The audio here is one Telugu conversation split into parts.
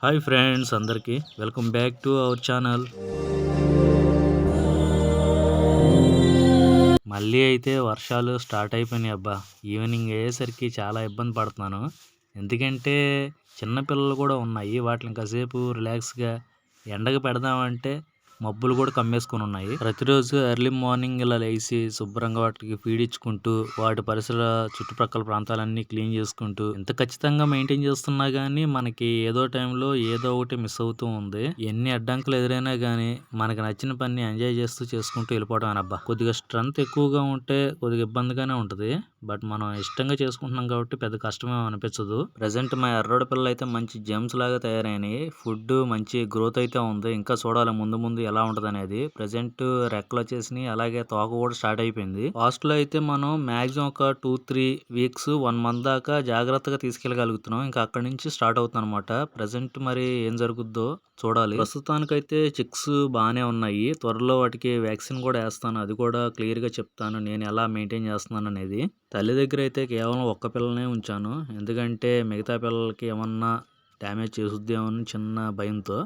హాయ్ ఫ్రెండ్స్ అందరికీ welcome back to our channel. మళ్ళీ అయితే వర్షాలు స్టార్ట్ అయిపోయినాయి అబ్బా. ఈవినింగ్ అయ్యేసరికి చాలా ఇబ్బంది పడుతున్నాను. ఎందుకంటే చిన్నపిల్లలు కూడా ఉన్నాయి. వాటిని కాసేపు రిలాక్స్గా ఎండకు పెడదామంటే మబ్బులు కూడా కమ్మేసుకొని ఉన్నాయి. ప్రతిరోజు ఎర్లీ మార్నింగ్ ఇలా లేచి శుభ్రంగా వాటికి ఫీడ్ ఇచ్చుకుంటూ వాటి పరిసర చుట్టుప్రక్కల ప్రాంతాలన్నీ క్లీన్ చేసుకుంటూ ఎంత ఖచ్చితంగా మెయింటైన్ చేస్తున్నా కానీ మనకి ఏదో టైంలో ఏదో ఒకటి మిస్ అవుతూ ఉంది. ఎన్ని అడ్డంకులు ఎదురైనా కానీ మనకి నచ్చిన పని ఎంజాయ్ చేస్తూ చేసుకుంటూ వెళ్ళిపోవడం అనబ్బా. కొద్దిగా స్ట్రెంత్ ఎక్కువగా ఉంటే కొద్దిగా ఇబ్బందిగానే ఉంటుంది. బట్ మనం ఇష్టంగా చేసుకుంటున్నాం కాబట్టి పెద్ద కష్టమే అనిపించదు. ప్రజెంట్ మా ఎర్రోడ పిల్లలు అయితే మంచి జెమ్స్ లాగా తయారైనాయి. ఫుడ్ మంచి గ్రోత్ అయితే ఉంది. ఇంకా చూడాలి. ముందు ముందు ఎలా ఉంటుంది అనేది ప్రజెంట్ రెక్కలు వచ్చేసినాయి. అలాగే తోక కూడా స్టార్ట్ అయిపోయింది. ఫాస్ట్లో అయితే మనం మాక్సిమం ఒక two three weeks one month దాకా జాగ్రత్తగా తీసుకెళ్ళగలుగుతున్నాం. ఇంకా అక్కడ నుంచి స్టార్ట్ అవుతుంది అనమాట ప్రజెంట్ మరి ఏం జరుగుద్దో చూడాలి. ప్రస్తుతానికైతే చిక్స్ బాగానే ఉన్నాయి. త్వరలో వాటికి వ్యాక్సిన్ కూడా వేస్తాను. అది కూడా క్లియర్గా చెప్తాను. నేను ఎలా మెయింటైన్ చేస్తున్నాను అనేది. తల్లి దగ్గర అయితే కేవలం ఒక్క పిల్లనే ఉంచాను. ఎందుకంటే మిగతా పిల్లలకి ఏమన్నా డ్యామేజ్ చేసుద్దేమో అని చిన్న భయంతో.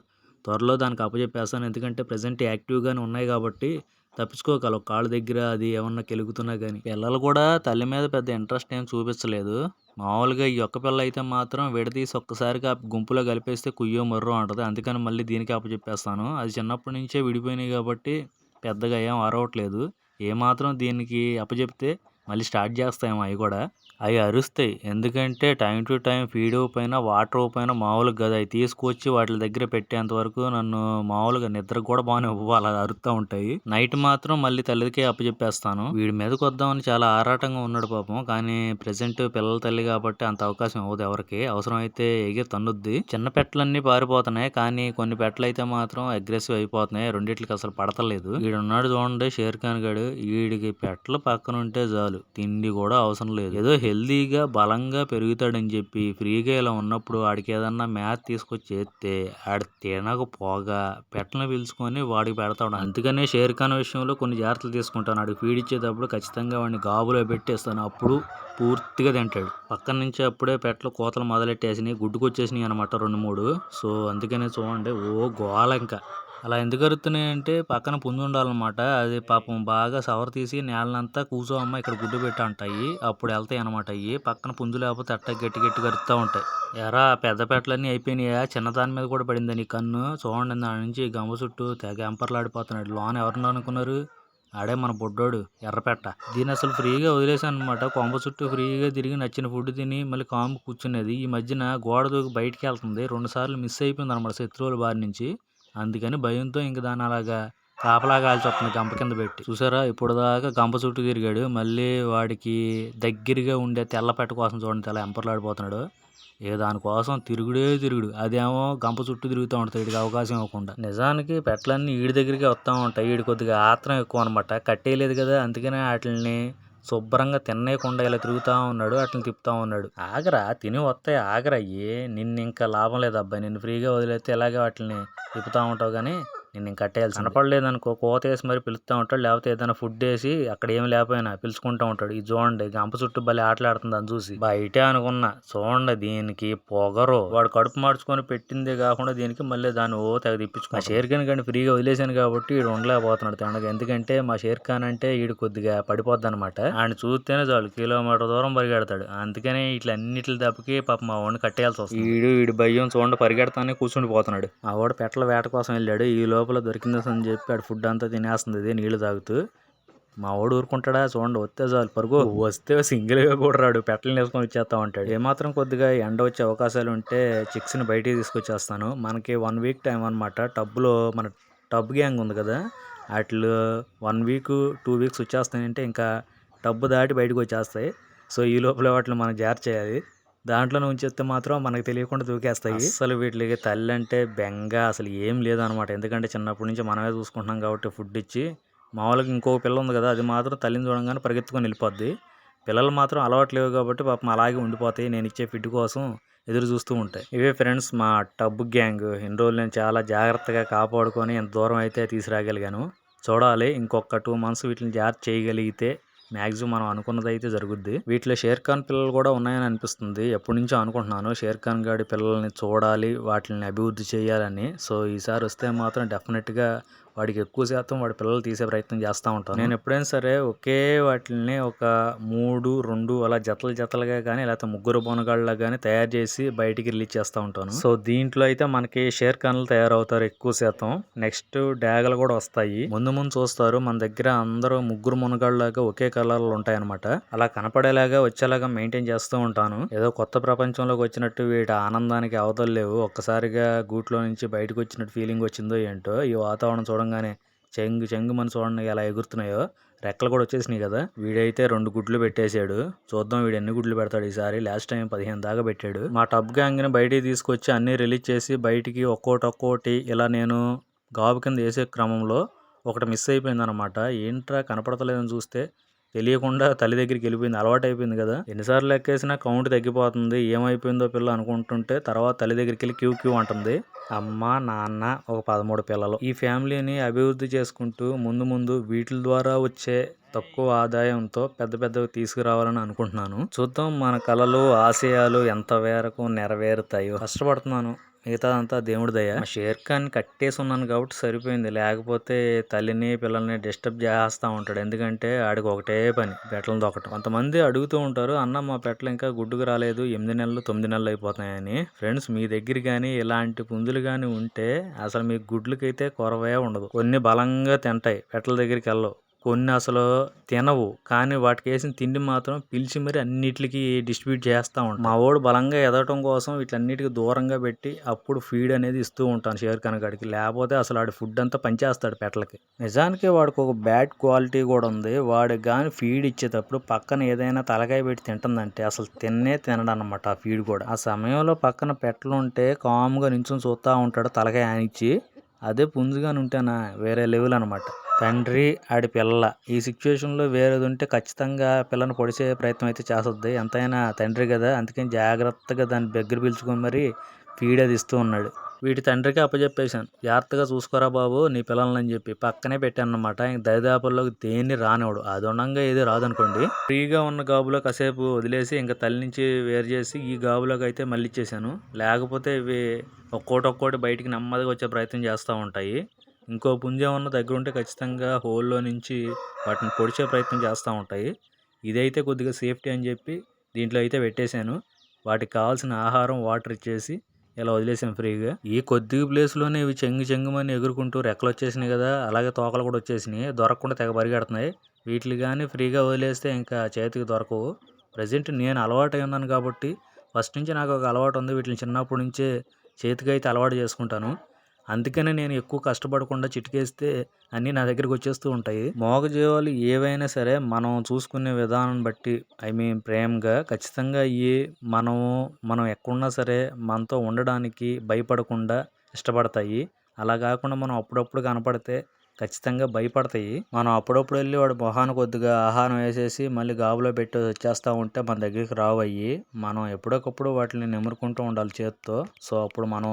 త్వరలో దానికి అప్పచెప్పేస్తాను ఎందుకంటే ప్రజెంట్ యాక్టివ్గానే ఉన్నాయి కాబట్టి తప్పించుకోగలవు కాళ్ళ దగ్గర అది ఏమన్నా కెలుగుతున్నా కానీ పిల్లలు కూడా తల్లి మీద పెద్ద ఇంట్రెస్ట్ ఏం చూపించలేదు. మామూలుగా ఈ ఒక్క పిల్ల అయితే మాత్రం విడదీసి ఒక్కసారిగా గుంపులో కలిపేస్తే కుయ్యో మర్రో అంటది అందుకని మళ్ళీ దీనికి అప్పచెప్పేస్తాను అది చిన్నప్పటి నుంచే విడిపోయినాయి కాబట్టి పెద్దగా ఏం అరవట్లేదు. ఏమాత్రం దీనికి అప్పచెప్తే మళ్ళీ స్టార్ట్ చేస్తాయేమో అవి కూడా. అవి అరుస్తాయి. ఎందుకంటే టైం టు టైం ఫీడ్ పైన వాటర్ పైన మామూలుగా కదా. అవి తీసుకొచ్చి వాటి దగ్గర పెట్టేంత వరకు నన్ను మామూలుగా నిద్ర కూడా బాగానే అలా అరుస్తూ ఉంటాయి. నైట్ మాత్రం మళ్ళీ తల్లికే అప్పచెప్పేస్తాను. వీడి మీదకి వద్దామని చాలా ఆరాటంగా ఉన్నాడు పాపం. కానీ ప్రెసెంట్ పిల్లల తల్లి కాబట్టి అంత అవకాశం అవ్వదు ఎవరికి. అవసరం అయితే ఎగిరి తన్నుద్ది. చిన్న పెట్టలన్నీ పారిపోతున్నాయి. కానీ కొన్ని పెట్టలు అయితే మాత్రం అగ్రెసివ్ అయిపోతున్నాయి. రెండిట్లకి అసలు పడతలేదు. వీడున్నాడు చూడండి షేర్ ఖాన్ గడు. వీడికి పెట్టలు పక్కన ఉంటే చాలు. తిండి కూడా అవసరం లేదు. ఏదో హెల్దీగా బలంగా పెరుగుతాడని చెప్పి ఫ్రీగా ఇలా ఉన్నప్పుడు వాడికి ఏదన్నా మ్యాథ్ తీసుకొచ్చి చేస్తే ఆడు తినకపోగా పెట్టలను పిలుచుకొని వాడికి పెడతాడు అందుకనే షేర్ ఖాన్ విషయంలో కొన్ని జాగ్రత్తలు తీసుకుంటాను. ఆడికి ఫీడ్ ఇచ్చేటప్పుడు ఖచ్చితంగా వాడిని గాబులో పెట్టేస్తాను. అప్పుడు పూర్తిగా తింటాడు. పక్కన నుంచి అప్పుడే పెట్టలు కోతలు మొదలెట్టేసినాయి గుడ్డుకొచ్చేసినాయి అనమాట రెండు మూడు. సో అందుకనే చూడండి ఓ గోల ఇంకా. అలా ఎందుకు అరుతున్నాయంటే పక్కన పుంజు ఉండాలన్నమాట. అది పాపం బాగా సవర తీసి నేలనంతా కూర్చో అమ్మ ఇక్కడ గుడ్డు పెట్టి అంటాయి అప్పుడు వెళ్తాయి అనమాట అవి పక్కన పుంజు లేకపోతే అట్ట గట్టి గట్టి కరుస్తూ ఉంటాయి. ఎరా పెద్ద పెట్టలన్నీ అయిపోయినాయా? చిన్నదాని మీద కూడా పడింది నీ కన్ను? చూడండి దాని నుంచి గమ్మ చుట్టూ తెగ ఎంపర్లాడిపోతున్నాడు. లోన ఎవరిని అనుకున్నారు? ఆడే మన బొడ్డోడు ఎర్రపెట్ట. దీన్ని అసలు ఫ్రీగా వదిలేసాను అనమాట కొంప చుట్టూ ఫ్రీగా తిరిగి నచ్చిన ఫుడ్ తిని మళ్ళీ కాంబు కూర్చునేది ఈ మధ్యన గోడ దూకి బయటికి వెళ్తుంది. రెండుసార్లు మిస్ అయిపోయింది అనమాట శత్రువుల బారి నుంచి. అందుకని భయంతో ఇంక దాన్ని అలాగా కాపలా కాల్చొస్తుంది గంప కింద పెట్టి. చూసారా? ఇప్పుడు దాకా గంప చుట్టూ తిరిగాడు. మళ్ళీ వాడికి దగ్గరగా ఉండే తెల్ల పెట్ట కోసం చూడండి తెల్ల ఎంపర్లాడిపోతున్నాడు ఇక దానికోసం తిరుగుడే తిరుగుడు. అదేమో గంప చుట్టూ తిరుగుతూ ఉంటుంది వీడికి అవకాశం ఇవ్వకుండా. నిజానికి పెట్టలన్నీ వీడి దగ్గరికి వస్తూ ఉంటాయి. వీడి కొద్దిగా ఆత్రం ఎక్కువ అనమాట కట్టేయలేదు కదా అందుకనే వాటిని శుభ్రంగా తినేయకుండా ఇలా తిరుగుతూ ఉన్నాడు అట్లా తిప్పుతూ ఉన్నాడు. ఆగరా తిని వస్తాయి ఆగరా నిన్ను ఇంకా లాభం లేదు అబ్బాయి నిన్ను ఫ్రీగా వదిలేస్తే ఇలాగే వాటిని తిప్పుతూ ఉంటావు కానీ నేను ఇంక కట్టేయాల్సి కనపడలేదు అనుకో కోత వేసి మరి పిలుస్తూ ఉంటాడు. లేకపోతే ఏదైనా ఫుడ్ వేసి అక్కడ ఏమి లేకపోయినా పిలుచుకుంటూ ఉంటాడు. ఇది చూడండి గంప చుట్టూ భలే ఆటలాడుతుంది అని చూసి. బయటే అనుకున్నా చూడండి దీనికి పొగరు. వాడు కడుపు మార్చుకొని పెట్టిందే కాకుండా దీనికి మళ్ళీ దాన్ని ఓ తెగ తిప్పించుకో షేర్ ఖాన్ కానీ ఫ్రీగా వదిలేశాను కాబట్టి వీడు ఉండలేకపోతున్నాడు తినగా ఎందుకంటే మా షేర్ ఖాన్ అంటే వీడు కొద్దిగా పడిపోద్ది అనమాట ఆయన చూస్తేనే చాలు కిలోమీటర్ దూరం పరిగెడతాడు. అందుకనే ఇట్లా అన్నిటి దెబ్బకి పాప మా వాడిని కట్టేయాల్సి వస్తుంది. వీడు వీడి భయం చూడండి పరిగెడతానే కూర్చుండిపోతున్నాడు. మా వాడు పెట్టల వేట కోసం వెళ్ళాడు. ఈ లోపల దొరికింది అని చెప్పి ఆడు ఫుడ్ అంతా తినేస్తుంది. ఇదే నీళ్ళు తాగుతూ. మా వాడు ఊరుకుంటాడా? చూడండి వస్తే చాలు. పరుగు. వస్తే సింగిల్గా కూడా రాడు. పెట్టలు వేసుకొని వచ్చేస్తా ఉంటాడు. ఏమాత్రం కొద్దిగా ఎండ వచ్చే అవకాశాలు ఉంటే చిక్స్ని బయటికి తీసుకొచ్చేస్తాను. మనకి వన్ వీక్ టైం అనమాట టబ్లో మన టబ్ గ్యాంగ్ ఉంది కదా వాటిలో వన్ వీక్ టూ వీక్స్ వచ్చేస్తాయంటే ఇంకా టబ్బు దాటి బయటకు వచ్చేస్తాయి. సో ఈ లోపల వాటిని మనం జార్ చేయాలి. దాంట్లో ఉంచేస్తే మాత్రం మనకు తెలియకుండా దూకేస్తాయి. అసలు వీటికి తల్లి అంటే బెంగ అసలు ఏం లేదనమాట. ఎందుకంటే చిన్నప్పటి నుంచి మనమే చూసుకుంటున్నాం కాబట్టి ఫుడ్ ఇచ్చి మామూలుగా ఇంకో పిల్ల ఉంది కదా అది మాత్రం తల్లిని చూడంగానే పరిగెత్తుకొని వెళ్ళిపోద్ది. పిల్లలు మాత్రం అలవాటు లేవు కాబట్టి పాపం అలాగే ఉండిపోతాయి. నేను ఇచ్చే ఫిడ్ కోసం ఎదురు చూస్తూ ఉంటాయి. ఇవే ఫ్రెండ్స్ మా టబ్ గ్యాంగ్. ఇన్ని రోజులు నేను చాలా జాగ్రత్తగా కాపాడుకొని ఎంత దూరం అయితే తీసుకురాగలిగాను. చూడాలి ఇంకొక టూ మంత్స్ వీటిని జాగ్రత్త చేయగలిగితే మ్యాక్సిమం మనం అనుకున్నది అయితే జరుగుద్ది. వీటిలో షేర్ ఖాన్ పిల్లలు కూడా ఉన్నాయని అనిపిస్తుంది. ఎప్పటి నుంచో అనుకుంటున్నాను షేర్ ఖాన్ గాడి పిల్లల్ని చూడాలి వాటిని అభివృద్ధి చేయాలని. సో ఈసారి వస్తే మాత్రం డెఫినెట్గా వాడికి ఎక్కువ శాతం వాడి పిల్లలు తీసే ప్రయత్నం చేస్తూ ఉంటాను. నేను ఎప్పుడైనా సరే ఒకే వాటిని ఒక మూడు రెండు అలా జతలు జతలుగా కానీ లేకపోతే ముగ్గురు బొనగాళ్ళ కానీ తయారు చేసి బయటికి రిలీజ్ చేస్తూ ఉంటాను. సో దీంట్లో అయితే మనకి షేర్ ఖాన్లు తయారవుతారు ఎక్కువ శాతం. నెక్స్ట్ డ్యాగలు కూడా వస్తాయి. ముందు ముందు చూస్తారు. మన దగ్గర అందరూ ముగ్గురు మునగాళ్ళలాగా ఒకే కలర్లు ఉంటాయన్నమాట. అలా కనపడేలాగా వచ్చేలాగా మెయింటైన్ చేస్తూ ఉంటాను. ఏదో కొత్త ప్రపంచంలోకి వచ్చినట్టు వీటి ఆనందానికి అవతలు లేవు. ఒక్కసారిగా గూట్లో నుంచి బయటకు వచ్చినట్టు ఫీలింగ్ వచ్చిందో ఏంటో ఈ వాతావరణం చూడంగానే చెంగు చెంగు మన చూడండి ఎలా ఎగురుతున్నాయో రెక్కలు కూడా వచ్చేసినాయి కదా. వీడైతే రెండు గుడ్లు పెట్టేశాడు. చూద్దాం వీడు ఎన్ని గుడ్లు పెడతాడు ఈసారి. లాస్ట్ టైం పదిహేను దాకా పెట్టాడు. మా టబ్ గ్యాంగ్ని బయటికి తీసుకొచ్చి అన్నీ రిలీజ్ చేసి బయటికి ఒక్కోటి ఒక్కోటి ఇలా నేను గాబు కింద వేసే క్రమంలో ఒకటి మిస్ అయిపోయింది అనమాట ఏంట్రా కనపడతలేదని చూస్తే తెలియకుండా తల్లి దగ్గరికి వెళ్ళిపోయింది. అలవాటు అయిపోయింది కదా. ఎన్నిసార్లు ఎక్కేసినా కౌంట్ తగ్గిపోతుంది. ఏమైపోయిందో పిల్ల అనుకుంటుంటే తర్వాత తల్లి దగ్గరికి వెళ్ళి క్యూ క్యూ అంటుంది. అమ్మ నాన్న ఒక పదమూడు పిల్లలు. ఈ ఫ్యామిలీని అభివృద్ధి చేసుకుంటూ ముందు ముందు వీటి ద్వారా వచ్చే తక్కువ ఆదాయంతో పెద్ద పెద్దవి తీసుకురావాలని అనుకుంటున్నాను. చూద్దాం మన కళలు ఆశయాలు ఎంత మేరకు నెరవేరుతాయో. కష్టపడుతున్నాను. మిగతాదంతా దేవుడి దయ. షేర్ ఖాన్ కట్టేసి ఉన్నాను కాబట్టి సరిపోయింది. లేకపోతే తల్లిని పిల్లల్ని డిస్టర్బ్ చేస్తూ ఉంటాడు. ఎందుకంటే ఆడికి ఒకటే పని పెట్టలను దొక్కటం. కొంతమంది అడుగుతూ ఉంటారు అన్న మా పెట్టలు ఇంకా గుడ్డుకు రాలేదు. ఎనిమిది నెలలు తొమ్మిది నెలలు అయిపోతున్నాయని. ఫ్రెండ్స్ మీ దగ్గర కానీ ఇలాంటి పుంజులు కానీ ఉంటే అసలు మీ గుడ్లకైతే కొరవే ఉండదు. కొన్ని బలంగా తింటాయి. పెట్టల దగ్గరికి వెళ్ళవు కొన్ని అసలు తినవు. కానీ వాటికి వేసిన తిండి మాత్రం పిలిచి మరి అన్నిటికి డిస్ట్రిబ్యూట్ చేస్తూ ఉంటాం. మా వాడు బలంగా ఎదగటం కోసం వీటన్నిటికి దూరంగా పెట్టి అప్పుడు ఫీడ్ అనేది ఇస్తూ ఉంటాను షేర్ కనగాడికి లేకపోతే అసలు ఆడి ఫుడ్ అంతా పనిచేస్తాడు పెట్టలకి. నిజానికి వాడికి ఒక బ్యాడ్ క్వాలిటీ కూడా ఉంది. వాడికి కానీ ఫీడ్ ఇచ్చేటప్పుడు పక్కన ఏదైనా తలకాయ పెట్టి తింటుందంటే అసలు తిన్నే తినడు అనమాట ఆ ఫీడ్ కూడా. ఆ సమయంలో పక్కన పెట్టలు ఉంటే కామ్గా నించుని చూస్తూ ఉంటాడు తలకాయ ఆనిచ్చి అదే పుంజుగాని ఉంటేనా వేరే లెవెల్ అనమాట తండ్రి ఆడి పిల్ల. ఈ సిచ్యువేషన్లో వేరేది ఉంటే ఖచ్చితంగా పిల్లని పొడిచే ప్రయత్నం అయితే చేస్తుంది. ఎంతైనా తండ్రి కదా అందుకని జాగ్రత్తగా దాన్ని దగ్గర పిలుచుకొని మరి ఫీడ్ అది ఇస్తూ ఉన్నాడు. వీటి తండ్రికి అప్పచెప్పేశాను జాగ్రత్తగా చూసుకోరా బాబు నీ పిల్లలని చెప్పి పక్కనే పెట్టాను అనమాట ఇంక దరిదాపుల్లోకి దేన్ని రానివాడు అది ఉండంగా ఏది రాదనుకోండి. ఫ్రీగా ఉన్న గాబులో కాసేపు వదిలేసి ఇంకా తల్లి నుంచి వేరు చేసి ఈ గాబులోకి అయితే మళ్ళీ ఇచ్చేసాను లేకపోతే ఇవి ఒక్కోటి ఒక్కోటి బయటికి నెమ్మదిగా వచ్చే ప్రయత్నం చేస్తూ ఉంటాయి. ఇంకో పుంజ ఏమన్నా దగ్గర ఉంటే ఖచ్చితంగా హోల్లో నుంచి వాటిని పొడిచే ప్రయత్నం చేస్తూ ఉంటాయి. ఇదైతే కొద్దిగా సేఫ్టీ అని చెప్పి దీంట్లో అయితే పెట్టేశాను. వాటికి కావాల్సిన ఆహారం వాటర్ ఇచ్చేసి ఇలా వదిలేసాం ఫ్రీగా. ఈ కొద్ది ప్లేస్లోనే ఇవి చెంగు చెంగుమని ఎగురుకుంటూ రెక్కలు వచ్చేసినాయి కదా అలాగే తోకలు కూడా వచ్చేసినాయి. దొరకకుండా తెగ పరిగెడుతున్నాయి. వీటిని కానీ ఫ్రీగా వదిలేస్తే ఇంకా చేతికి దొరకవు. ప్రజెంట్ నేను అలవాటు ఉన్నాను కాబట్టి ఫస్ట్ నుంచి నాకు ఒక అలవాటు ఉంది. వీటిని చిన్నప్పటి నుంచే చేతికి అయితే అలవాటు చేసుకుంటాను. అందుకనే నేను ఎక్కువ కష్టపడకుండా చిటికేస్తే అన్నీ నా దగ్గరికి వచ్చేస్తూ ఉంటాయి. మోగజీవాలు ఏవైనా సరే మనం చూసుకునే విధానం బట్టి ఐ మీన్ ప్రేమగా ఖచ్చితంగా ఇవి మనము మనం ఎక్కడున్నా సరే మనతో ఉండడానికి భయపడకుండా ఇష్టపడతాయి. అలా కాకుండా మనం అప్పుడప్పుడు కనపడితే ఖచ్చితంగా భయపడతాయి. మనం అప్పుడప్పుడు వెళ్ళి వాడు మొహాన్ని కొద్దిగా ఆహారం వేసేసి మళ్ళీ గాబులో పెట్టి వచ్చేస్తూ ఉంటే మన దగ్గరికి రావయ్యి. మనం ఎప్పటికప్పుడు వాటిని నిమురుకుంటూ ఉండాలి చేత్తో. సో అప్పుడు మనం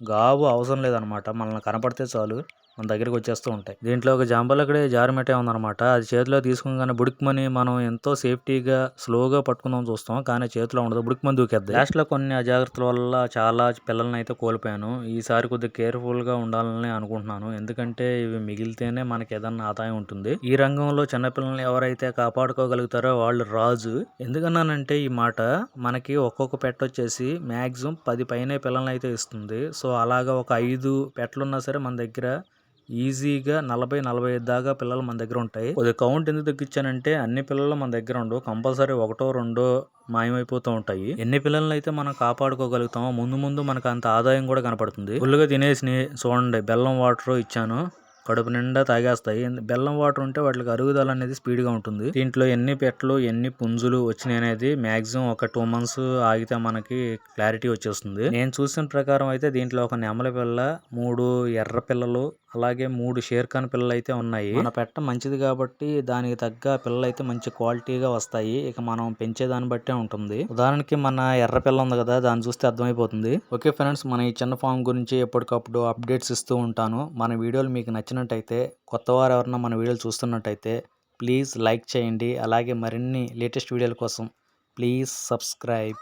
గాబు అవసరం లేదనమాట. మనల్ని కనపడితే చాలు. మన దగ్గరికి వచ్చేస్తూ ఉంటాయి. దీంట్లో ఒక జాంబలక్కడే జారిమెటే ఉందన్నమాట. అది చేతిలో తీసుకుని బుడుక్మని మనం ఎంతో సేఫ్టీగా స్లోగా పట్టుకుందాం చూస్తాం. కానీ చేతిలో ఉండదు. బుడిక్మని దూకేద్ది. లాస్ట్లో కొన్ని అజాగ్రత్తల వల్ల చాలా పిల్లల్ని అయితే కోల్పోయాను. ఈసారి కొద్దిగా కేర్ఫుల్గా ఉండాలని అనుకుంటున్నాను. ఎందుకంటే ఇవి మిగిలితేనే మనకి ఏదన్నా ఆదాయం ఉంటుంది. ఈ రంగంలో చిన్నపిల్లల్ని ఎవరైతే కాపాడుకోగలుగుతారో వాళ్ళు రాజు. ఎందుకన్నానంటే ఈ మాట మనకి ఒక్కొక్క పెట్ట వచ్చేసి మ్యాక్సిమం పది పైనే పిల్లల్ని అయితే ఇస్తుంది. సో అలాగా ఒక ఐదు పెట్టలున్నా సరే మన దగ్గర ఈజీగా నలభై నలభై ఐదు దాకా పిల్లలు మన దగ్గర ఉంటాయి. కొద్దిగా కౌంట్ ఎందుకు తగ్గించానంటే అన్ని పిల్లలు మన దగ్గర ఉండవు. కంపల్సరీ ఒకటో రెండో మాయమైపోతూ ఉంటాయి. ఎన్ని పిల్లల్ని అయితే మనం కాపాడుకోగలుగుతామో ముందు ముందు మనకు అంత ఆదాయం కూడా కనపడుతుంది. ఫుల్గా తినేసి చూడండి బెల్లం వాటర్ ఇచ్చాను. కడుపు నిండా తాగేస్తాయి. బెల్లం వాటర్ ఉంటే వాటికి అరుగుదల అనేది స్పీడ్గా ఉంటుంది. దీంట్లో ఎన్ని పెట్టలు ఎన్ని పుంజులు వచ్చినాయి అనేది మాక్సిమం ఒక టూ మంత్స్ ఆగితే మనకి క్లారిటీ వచ్చేస్తుంది. నేను చూసిన ప్రకారం అయితే దీంట్లో ఒక నెమలి పిల్ల మూడు ఎర్ర పిల్లలు అలాగే మూడు షేర్ఖాన్ పిల్లలు అయితే ఉన్నాయి. మన పెట్ట మంచిది కాబట్టి దానికి తగ్గ పిల్లలు అయితే మంచి క్వాలిటీగా వస్తాయి. ఇక మనం పెంచే దాన్ని బట్టే ఉంటుంది. ఉదాహరణకి మన ఎర్ర పిల్ల ఉంది కదా దాన్ని చూస్తే అర్థమైపోతుంది. ఓకే ఫ్రెండ్స్ మన ఈ చిన్న ఫామ్ గురించి ఎప్పటికప్పుడు అప్డేట్స్ ఇస్తూ ఉంటాను. మన వీడియోలు మీకు నచ్చినట్టయితే కొత్త వారు ఎవరన్నా మన వీడియోలు చూస్తున్నట్టయితే ప్లీజ్ లైక్ చేయండి. అలాగే మరిన్ని లేటెస్ట్ వీడియోల కోసం ప్లీజ్ సబ్స్క్రైబ్.